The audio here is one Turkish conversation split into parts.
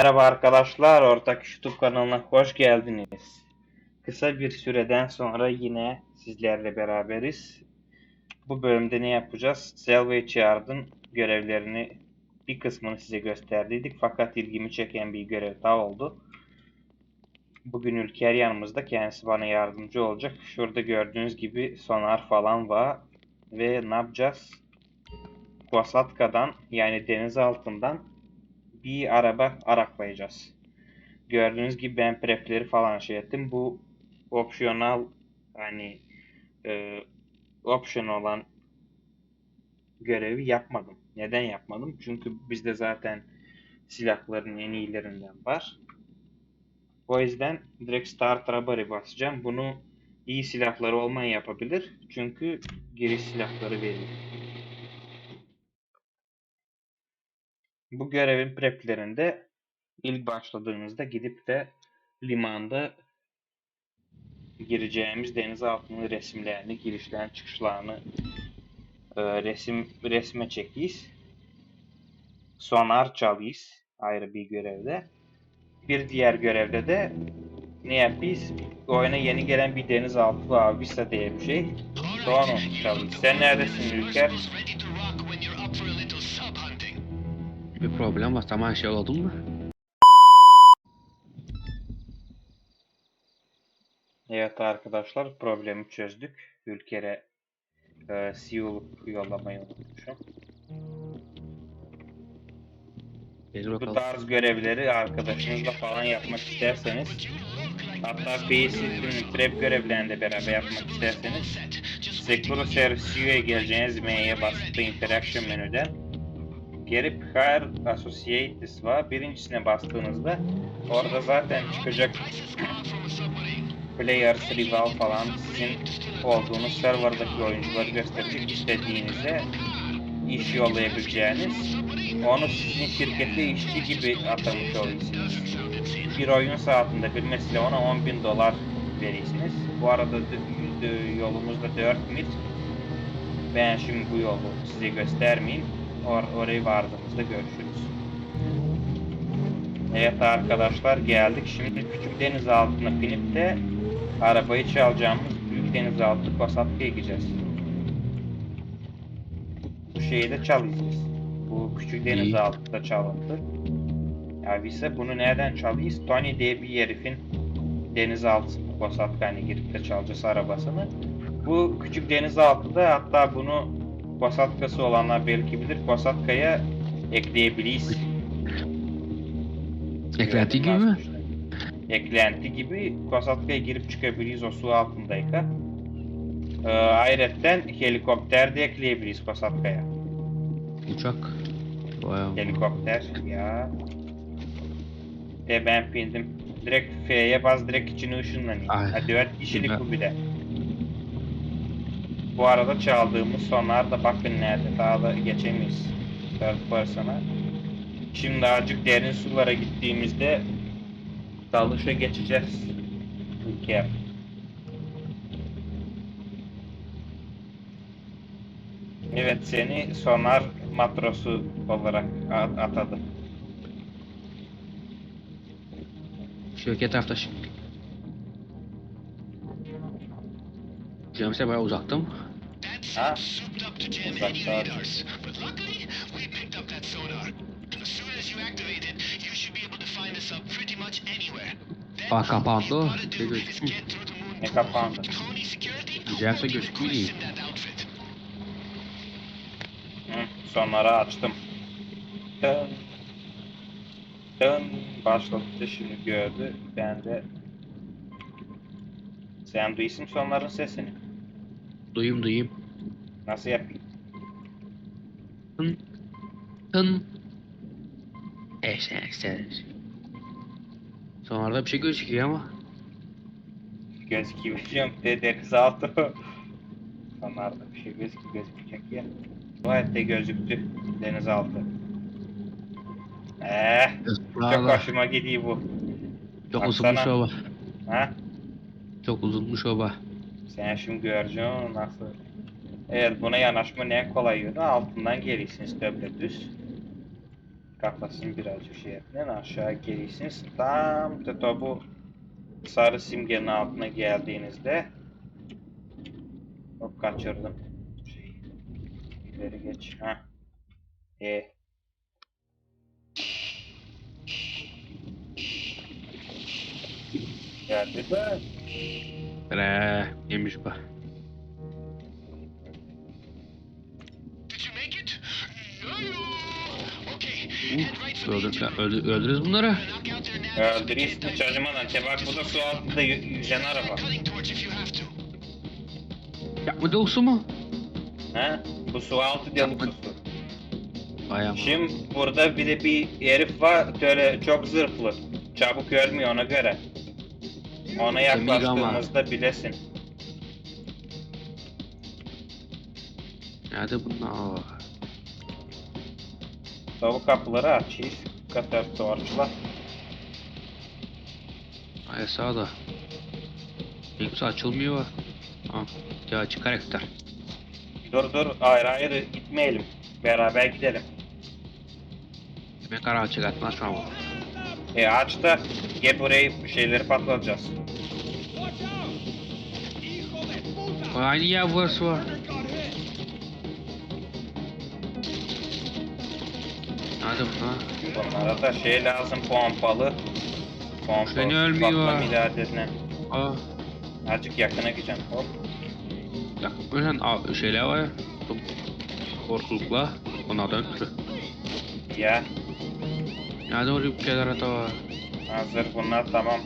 Merhaba arkadaşlar, Ortak YouTube kanalına hoş geldiniz. Kısa bir süreden sonra yine sizlerle beraberiz. Bu bölümde ne yapacağız? Salvage Yard'ın görevlerini bir kısmını size gösterdiydik fakat ilgimi çeken bir görev daha oldu. Bugün Ülker yanımızda, kendisi bana yardımcı olacak. Şurada gördüğünüz gibi sonar falan var ve ne yapacağız? Kosatka'dan yani deniz altından bir araba araklayacağız. Gördüğünüz gibi ben prepleri falan şey ettim. Bu opsiyonel hani e, option olan görevi yapmadım. Neden yapmadım? Çünkü bizde zaten silahların en iyilerinden var. O yüzden direkt start arabayı basacağım. Bunu iyi silahları olmayan yapabilir. Çünkü giriş silahları veriyor. Bu görevin preplerinde ilk başladığınızda gidip de limanda gireceğimiz deniz altının resimlerini, girişlerini, çıkışlarını e, resim resme çekiyiz. Sonar çalıyız ayrı bir görevde. Bir diğer görevde de ne yapıyız? Oyuna yeni gelen bir denizaltı var, Vista diye bir şey. Sonra onu çalıyız. Sen neredesin Ülker? Bir problem var. Tamam şey oldun mu? Evet arkadaşlar problemi çözdük. Ülker'e e, CEO yollamayı unutmuşum. Bu tarz görevleri arkadaşınızla falan yapmak isterseniz hatta Faceit'in trap görevlerini de beraber yapmak isterseniz Securo Service CEO'ya geleceğiniz M'ye basıp Interaction menüden gelip Hire Associates var. Birincisine bastığınızda orada zaten çıkacak Players, Rival falan sizin olduğunuz serverdaki oyuncuları gösterecek istediğinize iş yollayabileceğiniz onu sizin şirkete işçi gibi atamış oluyorsunuz. Bir oyun saatinde bir mesela ona 10 bin dolar verirsiniz. Bu arada yolumuzda 4 mil. Ben şimdi bu yolu size göstermeyeyim. Or oraya vardığımızda görüşürüz. Evet arkadaşlar geldik. Şimdi küçük deniz altına binip de arabayı çalacağımız büyük denizaltı Kosatka'ya gideceğiz. Bu şeyi de çalacağız. Bu küçük denizaltı da çalındı. Ya ise bunu nereden çalıyız? Tony diye bir herifin denizaltı Kosatka'ya girip de çalacağız arabasını. Bu küçük denizaltıda hatta bunu Kosatka'sı olanlar belki bilir. Kosatka'ya ekleyebiliriz. Eklenti gibi mi? Eklenti gibi Kosatka'ya girip çıkabiliriz o su altındayken. Ee, ayrıca helikopter de ekleyebiliriz Kosatka'ya. Uçak. Vay am- Helikopter ya. De ben bindim. Direkt F'ye bas direkt içine ışınlanayım. Ay, Ha 4 kişilik bu bir de. Bu arada çaldığımız sonlar da bakın nerede daha da geçemeyiz. Third person'a. Şimdi azıcık derin sulara gittiğimizde dalışa geçeceğiz. Ülke. Evet seni sonar matrosu olarak atadı. Şirket tarafta şimdi. Canım sen bayağı uzaktım. Ha? souped up to jam Uzakta any artık. radars. But luckily, we picked up that sonar. And as soon as you activate it, you should be able to find us up pretty much anywhere. Then, Aa kapandı. gotta Şey do is gözükmüyor. get through the moon Ne kapandı? Tony Security Güzelse will be gözükmüyor. requesting that outfit. Hı, sonları açtım. Dön. Dön. Başladı şimdi gördü. Ben de sen duysun sonların sesini. Duyayım duyayım. Nasıl yapayım? Hın. Hın. Eşek eşek. Sonlarda bir şey gözüküyor ama. Gözüküyor. de denizaltı. Sonlarda bir şey gözüküyor gözükecek ya. Hayatta gözüktü denizaltı. Eh, çok hoşuma gidiyor bu. çok Baksana. uzunmuş oba. Ha? Çok uzunmuş oba. Sen şimdi göreceksin nasıl. Evet buna yanaşma ne kolay yolu altından gelirsiniz böyle düz. kafasını birazcık şey yapın. Aşağı gelirsiniz. Tam da bu sarı simgenin altına geldiğinizde Hop kaçırdım. İleri geç. Ha. E. Geldi de. Re, neymiş bu? Head right for the Öldür, engine room. öldür, öldürürüz bunları. Knock out their navies. Öldüreyim mi çacımadan? Te bak bu da su altında yü- yüzen araba. Have to. Yapma doğusu mu? Ha? Bu su altı deluxe su. Vay ama. Şimdi burada bir de bir herif var böyle çok zırhlı. Çabuk ölmüyor ona göre. Ona yaklaştığımızda bilesin. Nerede bunlar? Tavu kapıları açıyız. Katör torçla. Ay sağda. Kimse açılmıyor. Tamam. Ya açık karakter. Dur dur ayrı ayrı gitmeyelim. Beraber gidelim. Kadar açık atmaz şu an bu. E aç da gel burayı şeyleri patlatacağız. Aynı yer burası var. Hadi ha. Bunlara da şey lazım pompalı. Pompalı Seni ölmüyor. iradesine. Aa. Azıcık yakına gideceğim. Hop. Ya ölen şeyler var ya. Korkulukla. Onlardan ötürü. Ya oraya bir şeyler da var. hazır bunlar tamam.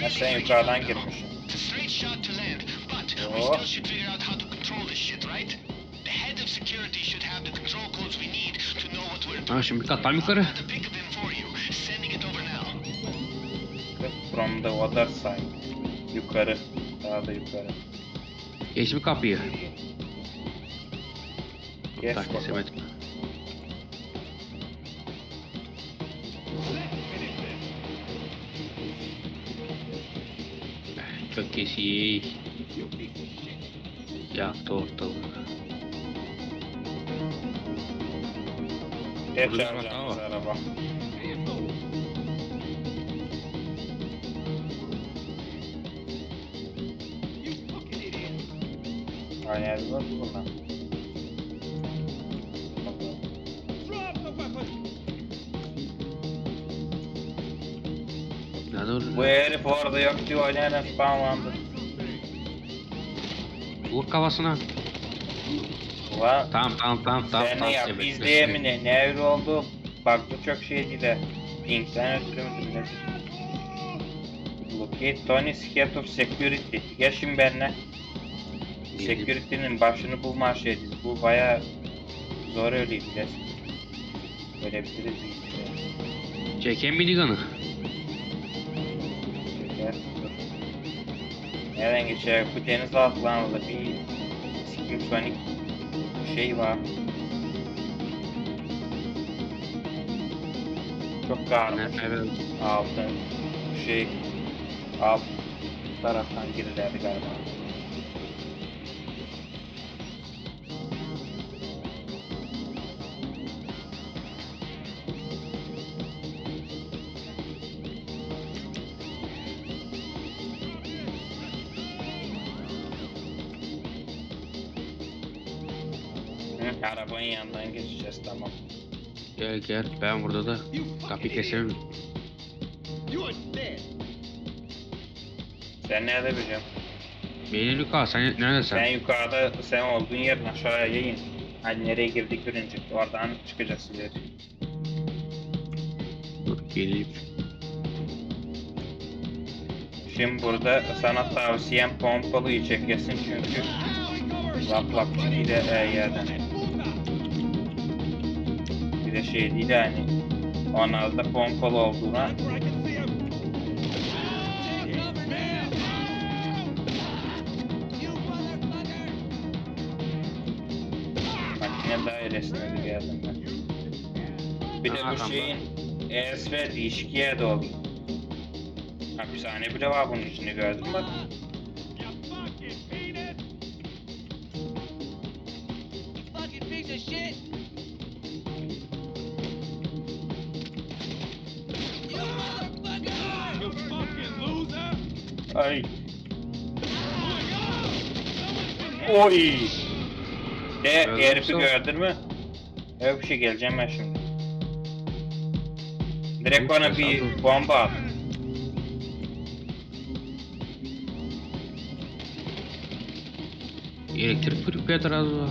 Really sen yukarıdan girmişsin. Oh. Ha şimdi katlan yukarı. From the other side. Yukarı. Daha da yukarı. Geç mi kapıyı? Geç Tak kesemedim. Çok kesi. Yaktı ortalık. Geç Burada alacağımız hata araba. Mı bunlar? Nerede orada? Bu herif orada yok diyor oynayan spamlandı. Vur kafasına. Ulan Tamam tamam tamam tamam. sen ne tamam, yap evet, izleye mi ne? Ne öyle oldu? Bak bu çok şey değil de. Pink'ten ötürü müdür nedir? Locate Tony's Head of Security. Gel şimdi benimle. Security'nin başını bulma şeydi. Bu baya zor öyle bilesin. Böyle bitiririz bir işte. Çeken minigun'ı. Çeker. Dur. Nereden geçer? Bu deniz altlarında bir Skim Sonic şey var. Çok karmış. Evet. Altın şey alt taraftan girirlerdi galiba. Arabanın yanından geçeceğiz tamam. Gel gel ben burada da kapıyı keserim. Sen nerede biliyorsun? Beni Luka sen neredesin? Sen yukarıda sen olduğun yerin aşağıya in. Hani nereye girdik görünce oradan çıkacağız ileri. Dur geleyim. Şimdi burada sana tavsiyem pompalıyı çekesin çünkü lap lap çıkıyla e, yerden. De şey değil hani onlarda pompalı olduğuna makine dairesine bir geldim ben. Bir de bu şeyin ESV değişik yerde oldu. Hapishane bile var bunun içinde gördün mü Ay. Oy. De herifi gördün mü? Öyle bir şey geleceğim ben şimdi. Direkt bana bir bomba at. Elektrik pripet razı var.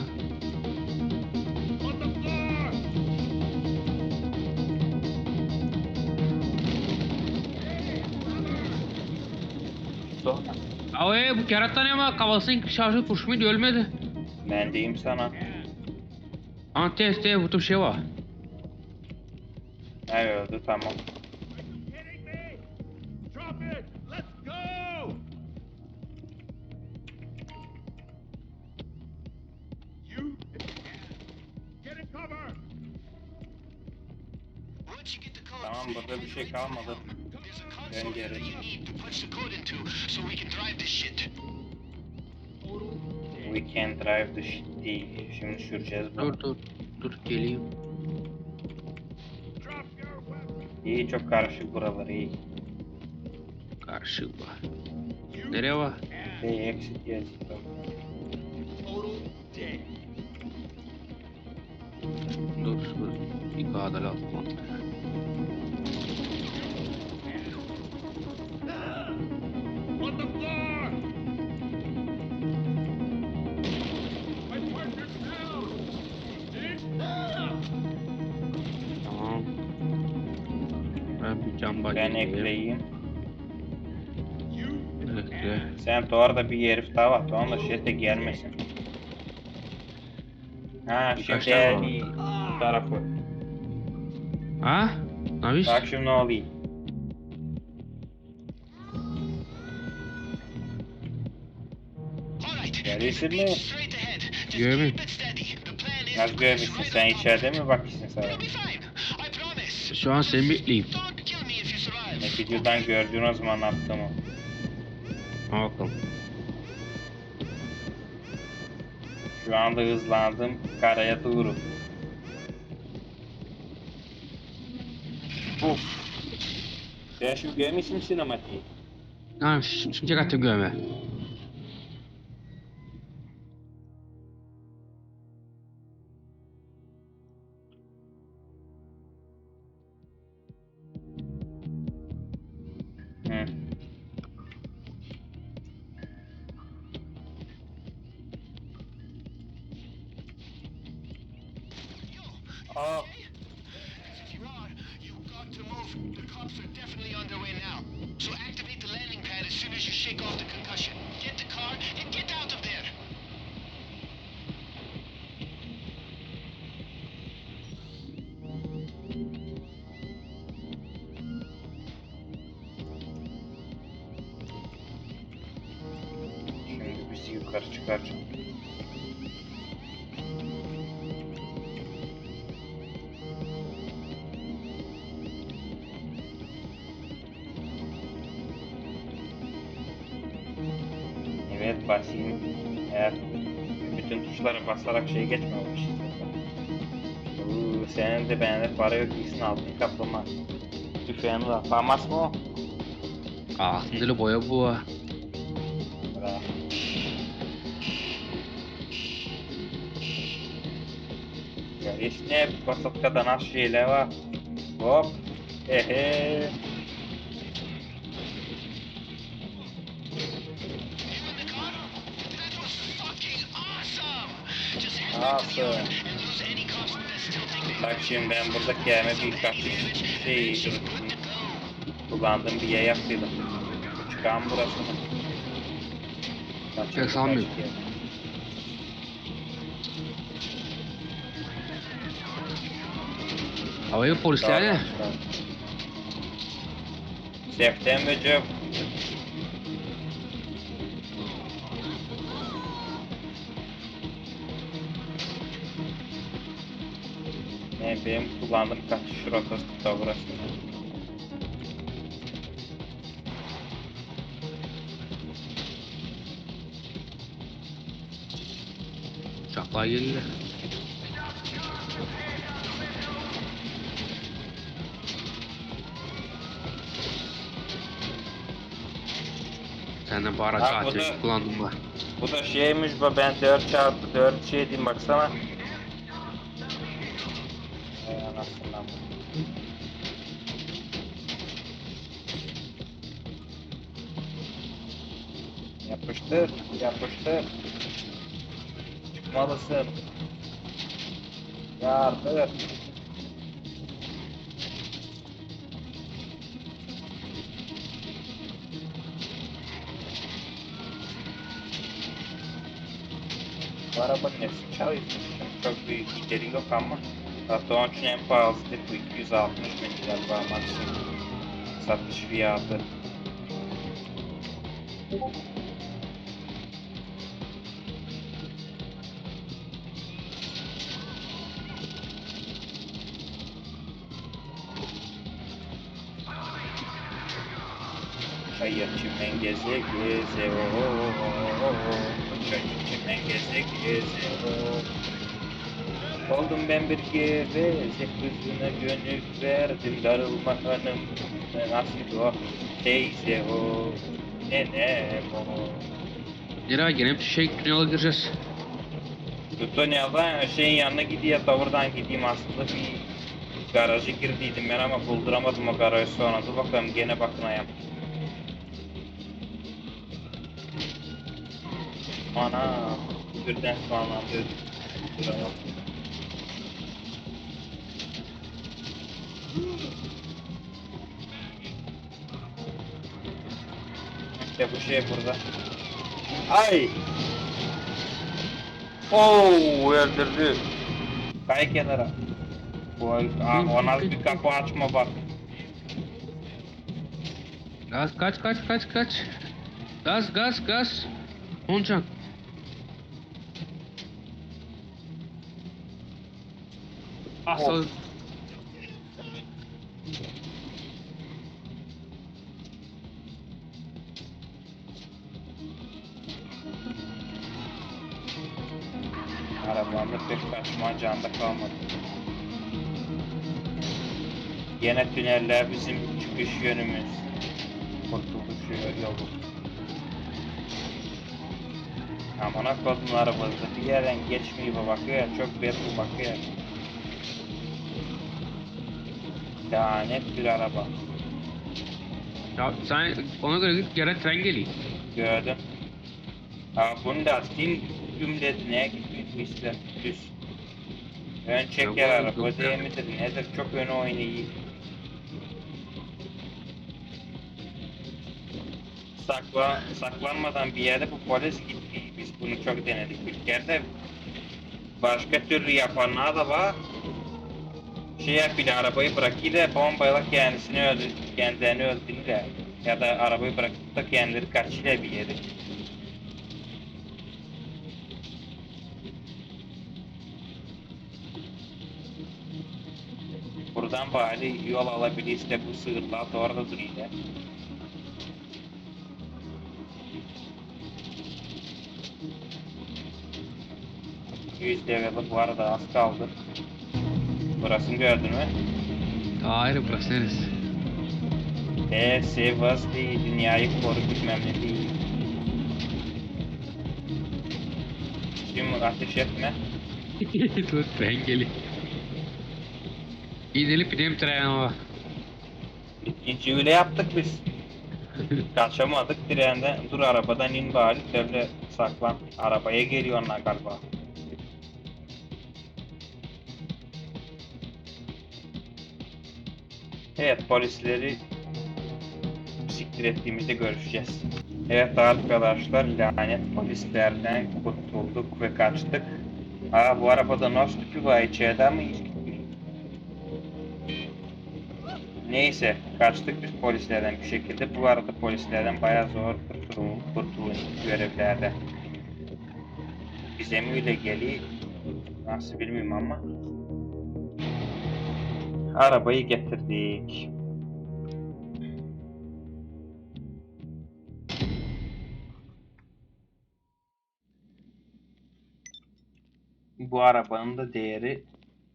Sonra. Abi bu kerata ne ama kafasını şarjı fırşmaydı ölmedi. Ben diyeyim sana. Anteste bu tür şey var. Öldü tamam. Kidding me? Drop it! Let's go! You get in cover! Once you get the code, Tamam burada bir şey kalmadı. Ben geri. that you need to punch the code into so we can drive this shit. We can drive the shit değil. Şimdi süreceğiz bunu. Dur dur. Dur geleyim. İyi çok karışık buralar iyi. Karşı var. Nereye var? İyi eksik yazık. Dur dur. Bir kadar atma. Cam Ben ekleyeyim. Ekle. Sen duvarda bir herif daha var. Tamam da şete gelmesin. Ha Birkaç şimdi tane var. tarafı. Ha? Yapıyorsun? Bak şimdi ne oluyor. The plan is Nasıl görmüşsün? Sen içeride mi bakmışsın sana? Şu an seni bekleyeyim. Videodan gördüğün o zaman attığımı. Bakalım. Şu anda hızlandım. Karaya doğru. Uf. Sen şimdi görmüşsün sinematiği. Ha şimdi şimdi çek görme. Hı. Aa, If you are, you've got to move. The cops are definitely on their way now. So activate the landing pad as soon as you shake off the concussion. Get the car and get out of there. şimdi bizi yukarı çıkaracak. Tuşlara basarak şey geçmemiş. Uuu senin de bende para yok iyisin altın kaplama. Tüfeğin var. Famas mı o? Altında boya bu. Bravo. Ya işte basatkadan az şeyler var. Hop. Ehe. They Bak şimdi ben burada kendime kaçış şey dur, kullandığım bir yer yaptıydım. Çıkan burası mı? Yok, sanmıyorum. Havayı polisler de. Tamam, Ne benim kullandığım kaçış rotası da burası. Uçaklar geldi. Senden bu araç da- kullandım var. Bu da şeymiş bu ben 4 çarpı 4 şey diyeyim baksana. Yapıştır, yapıştır. Çıkmalısın. Yardır. Bu arabanın nesi çalışmış. Çok büyük gideri yok ama. Hatta onun için en pahalıdır bu 260 bin lira var maksimum. Satış fiyatı. Çayır çimen geze geze o Çayır çimen geze geze o Oldum ben bir geveze kızına gönül verdim darılma hanım Nasıl o teyze o nenem o Nereye gene şey tünele gireceğiz. Tutonel'dan şeyin yanına gideyim da oradan gideyim aslında. Bir garaja girdiydim ben ama bulduramadım o garajı sonra. Dur bakalım gene bakınayım. Ana birden spawnlandı. Bravo. İşte bu şey burada. Ay! Oo öldürdü. Kay kenara. Bu ona bir kapı açma bak. Gaz kaç kaç kaç kaç. Gaz gaz gaz. Oncan. Asıl. Arabamda pek kaçma canda kalmadı. Yine tüneller bizim çıkış yönümüz. Kurtulduk şu yolu. Amına kodum arabası bir yerden geçmiyor bakıyor çok belli bakıyor. Lanet bir araba. Ya sen ona göre git gene tren geliyor. Gördüm. Ha bunu da atayım gümletine gitmişler düz. Ön çeker Ya bu- araba yok ya. değil midir nedir çok ön oynayayım. Sakla, saklanmadan bir yerde bu polis gitti. Biz bunu çok denedik bir kere Başka türlü yapanlar da var. Şey yapıyla arabayı bırakıyla bombayla kendisini öldü, kendilerini öldürürler. Ya da arabayı bırakıp da kendileri kaçıyla bir yere. Buradan bari yol alabiliriz de bu sığırlar doğru da duruyor. Yüz devre bu arada az kaldı. Burasını gördün mü? Hayır burası neresi? E, Sivas değil, dünyayı koru bilmem ne değil. Şimdi ateş etme. Dur tren geliyor. Gidelim gidelim tren ama. İkinci öyle yaptık biz. Kaçamadık trenden. Dur arabadan in bari. Devre saklan. Arabaya geliyorlar galiba. Evet polisleri siktir ettiğimizde görüşeceğiz. Evet arkadaşlar lanet polislerden kurtulduk ve kaçtık. Aa bu arabada nasıl bir var içeride mi. Neyse kaçtık biz polislerden bir şekilde. Bu arada polislerden bayağı zor kurtulun, kurtulun görevlerde. Bize mi öyle geliyor? Nasıl bilmiyorum ama. Arabayı getirdik. Bu arabanın da değeri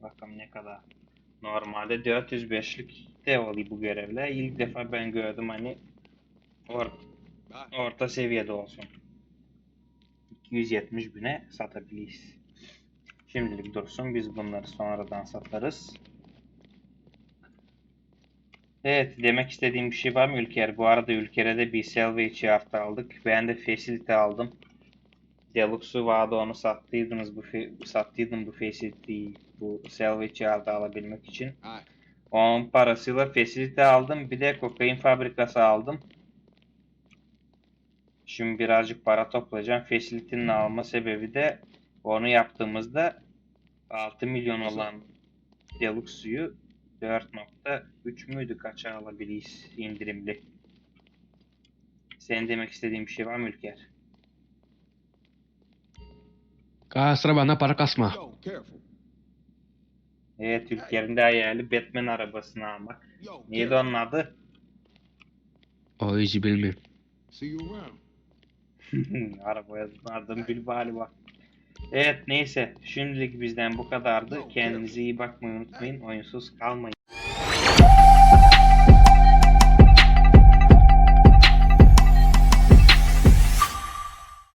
Bakalım ne kadar. Normalde 405'lik de oluyor bu görevler. İlk defa ben gördüm hani or orta seviyede olsun. 270 bine satabiliriz. Şimdilik dursun. Biz bunları sonradan satarız. Evet, demek istediğim bir şey var mı Ülker? Bu arada Ülker'e de bir salvage yard aldık. Ben de facility aldım. Deluxe'u vardı onu sattıydınız bu sattıydım bu facility'yi bu salvage yard'ı alabilmek için. Onun parasıyla facility aldım. Bir de kokain fabrikası aldım. Şimdi birazcık para toplayacağım. Facility'nin alma sebebi de onu yaptığımızda 6 milyon olan Deluxe'yu 4.3 müydü kaça alabiliriz indirimli. Senin demek istediğin bir şey var mı Ülker? Kasra bana para kasma. Evet Ülker'in de hayali Batman arabasını almak. Neydi onun adı? O you around. Arabaya vardım Bilbali var. Evet neyse şimdilik bizden bu kadardı. Kendinize iyi bakmayı unutmayın. Oyunsuz kalmayın.